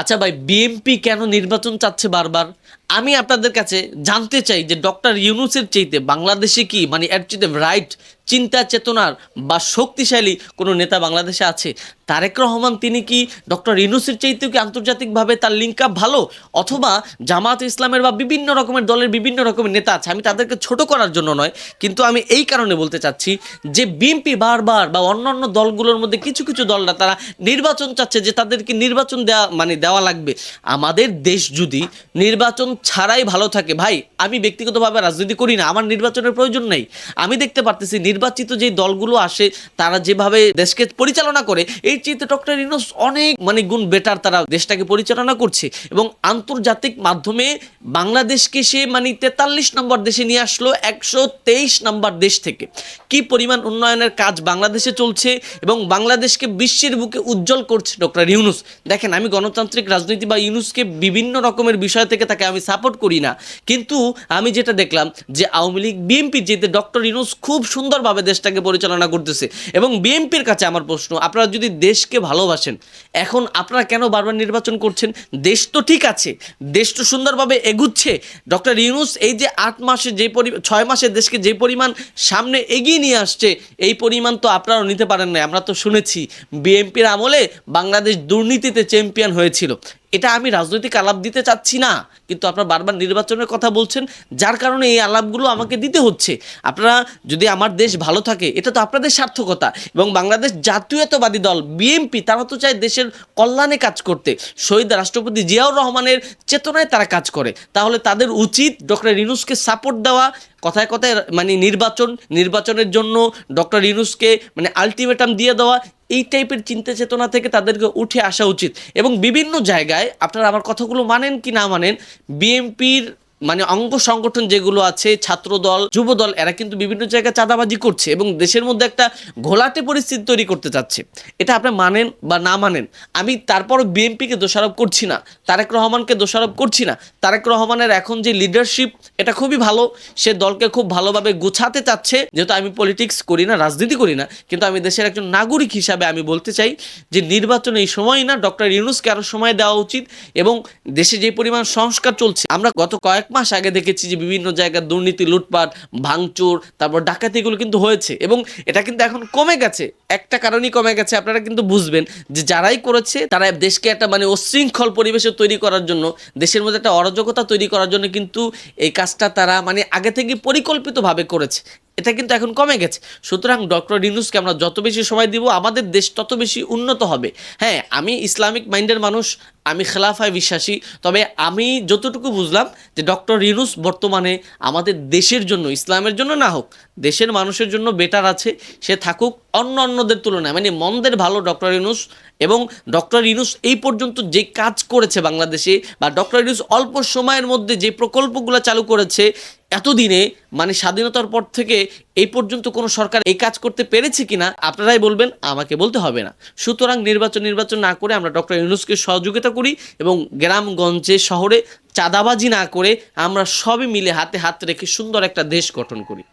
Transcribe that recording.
আচ্ছা ভাই বিএমপি কেন নির্বাচন চাচ্ছে বারবার? আমি আপনাদের কাছে জানতে চাই যে ডক্টর ইউনুসের চাইতে বাংলাদেশে কি মানে এর রাইট চিন্তা, চেতনার বা শক্তিশালী কোনো নেতা বাংলাদেশে আছে? তারেক রহমান, তিনি কি ডক্টর ইউনুসের চাইতেও কি আন্তর্জাতিকভাবে তার লিঙ্ক আপ ভালো? অথবা জামাত ইসলামের বা বিভিন্ন রকমের দলের বিভিন্ন রকমের নেতা আছে, আমি তাদেরকে ছোট করার জন্য নয়, কিন্তু আমি এই কারণে বলতে চাচ্ছি যে বিএনপি বারবার বা অন্যান্য দলগুলোর মধ্যে কিছু কিছু দলরা, তারা নির্বাচন চাচ্ছে যে তাদেরকে নির্বাচন দেওয়া মানে দেওয়া লাগবে। আমাদের দেশ যদি নির্বাচন ছাড়াই ভালো থাকে। ভাই, আমি ব্যক্তিগতভাবে রাজনীতি করি না, আমার নির্বাচনের প্রয়োজন নেই। আমি দেখতে পারতেছি নির্বাচিত যে দলগুলো আসে, তারা যেভাবে দেশকে পরিচালনা করে, এই চিন্তা ডক্টর ইনোস অনেক মানে গুণ বেটার তারা দেশটাকে পরিচালনা করছে। এবং আন্তর্জাতিক মাধ্যমে বাংলাদেশকে সে মানে তেতাল্লিশ নম্বর দেশে নিয়ে আসলো, একশো তেইশ নম্বর দেশ থেকে। কি পরিমাণ উন্নয়নের কাজ বাংলাদেশে চলছে এবং বাংলাদেশকে বিশ্বের বুকে উজ্জ্বল করছে ডক্টর ইউনুস। দেখেন, আমি গণতান্ত্রিক রাজনীতি বা ইউনুসকে বিভিন্ন রকমের বিষয় থেকে তাকে আমি সাপোর্ট করি না। কিন্তু আমি যেটা দেখলাম যে আওয়ামী লীগ বিএনপি যেতে ডক্টর ইউনুস খুব সুন্দরভাবে দেশটাকে পরিচালনা করতেছে এবং বিএনপির কাছে আমার প্রশ্ন, আপনারা যদি দেশকে ভালোবাসেন, এখন আপনারা কেন বারবার নির্বাচন করছেন? দেশ তো ঠিক আছে, দেশ তো সুন্দরভাবে এগুচ্ছে। ডক্টর ইউনুস এই যে আট মাসে যে পরি, ছয় মাসে দেশকে যে পরিমাণ সামনে এগিয়ে নিয়ে আসছে, এই পরিমাণ তো আপনারাও নিতে পারেন না আমরা তো শুনেছি বিএনপির আমলে বাংলাদেশ দুর্নীতিতে চ্যাম্পিয়ন হয়েছিল। এটা আমি রাজনৈতিক আলাপ দিতে চাচ্ছি না, কিন্তু আপনারা বারবার নির্বাচনের কথা বলছেন, যার কারণে এই আলাপগুলো আমাকে দিতে হচ্ছে। আপনারা যদি আমার দেশ ভালো থাকে, এটা তো আপনাদের সার্থকতা, এবং বাংলাদেশ জাতীয়তাবাদী দল বিএনপি তারা তো চায় দেশের কল্যাণে কাজ করতে। শহীদ রাষ্ট্রপতি জিয়াউর রহমানের চেতনায় তারা কাজ করে। তাহলে তাদের উচিত ডক্টর রিনুসকে সাপোর্ট দেওয়া, কথায় কথায় মানে নির্বাচন, নির্বাচনের জন্য ডক্টর ইউনুসকে মানে আলটিমেটাম দিয়ে দেওয়া এই টাইপের চিন্তা চেতনা থেকে তাদেরকে উঠে আসা উচিত। এবং বিভিন্ন জায়গায় আপনারা আমার কথাগুলো মানেন কি না মানেন বিএনপির মানে অঙ্গ সংগঠন যেগুলো আছে ছাত্র দল যুব দল এরা কিন্তু বিভিন্ন জায়গায় চাঁদাবাজি করছে এবং দেশের মধ্যে একটা ঘোলাটে পরিস্থিতি তৈরি করতে চাচ্ছে। এটা আপনি মানেন বা না মানেন, আমি তারপরও বিএনপিকে দোষারোপ করছি না, তারেক রহমানকে দোষারোপ করছি না। তারেক রহমানের এখন যে লিডারশিপ এটা খুবই ভালো, সে দলকে খুব ভালোভাবে গোছাতে চাচ্ছে, যেহেতু আমি পলিটিক্স করি না, রাজনীতি করি না, কিন্তু আমি দেশের একজন নাগরিক হিসাবে আমি বলতে চাই যে নির্বাচন এই সময় না, ডক্টর ইউনুসকে আরও সময় দেওয়া উচিত এবং দেশে যে পরিমাণ সংস্কার চলছে, আমরা গত কয়েক মাস আগে দেখেছি যে বিভিন্ন জায়গায় দুর্নীতি, লুটপাট, ভাঙচুর, তারপর ডাকাতিগুলো কিন্তু হয়েছে এবং এটা কিন্তু এখন কমে গেছে। একটা কারণই কমে গেছে, আপনারা কিন্তু বুঝবেন যে যারাই করেছে তারা দেশকে একটা মানে অশৃঙ্খল পরিবেশে তৈরি করার জন্য, দেশের মধ্যে একটা অরাজকতা তৈরি করার জন্য কিন্তু এই কাজটা তারা মানে আগে থেকে পরিকল্পিতভাবে করেছে। এটা কিন্তু এখন কমে গেছে। সুতরাং ডক্টর ইউনুসকে আমরা যত বেশি সময় দিব, আমাদের দেশ তত বেশি উন্নত হবে। হ্যাঁ আমি ইসলামিক মাইন্ডের মানুষ, আমি খেলাফায় বিশ্বাসী, তবে আমি যতটুকু বুঝলাম যে ডক্টর ইউনুস বর্তমানে আমাদের দেশের জন্য, ইসলামের জন্য না হোক, দেশের মানুষের জন্য বেটার আছে, সে থাকুক অন্য অন্যদের তুলনায়। মানে মন্দের ভালো ডক্টর ইউনুস এবং ডক্টর ইউনুস এই পর্যন্ত যে কাজ করেছে বাংলাদেশে বা ডক্টর ইউনুস অল্প সময়ের মধ্যে যে প্রকল্পগুলো চালু করেছে এতদিনে মানে স্বাধীনতার পর থেকে এই পর্যন্ত কোনো সরকার এই কাজ করতে পেরেছে কিনা, আপনারাই বলবেন, আমাকে বলতে হবে না। সুতরাং নির্বাচন নির্বাচন না করে আমরা ডক্টর ইউনুসকে সহযোগিতা করি এবং গ্রামগঞ্জে, শহরে চাঁদাবাজি না করে আমরা সবই মিলে হাতে হাত রেখে সুন্দর একটা দেশ গঠন করি।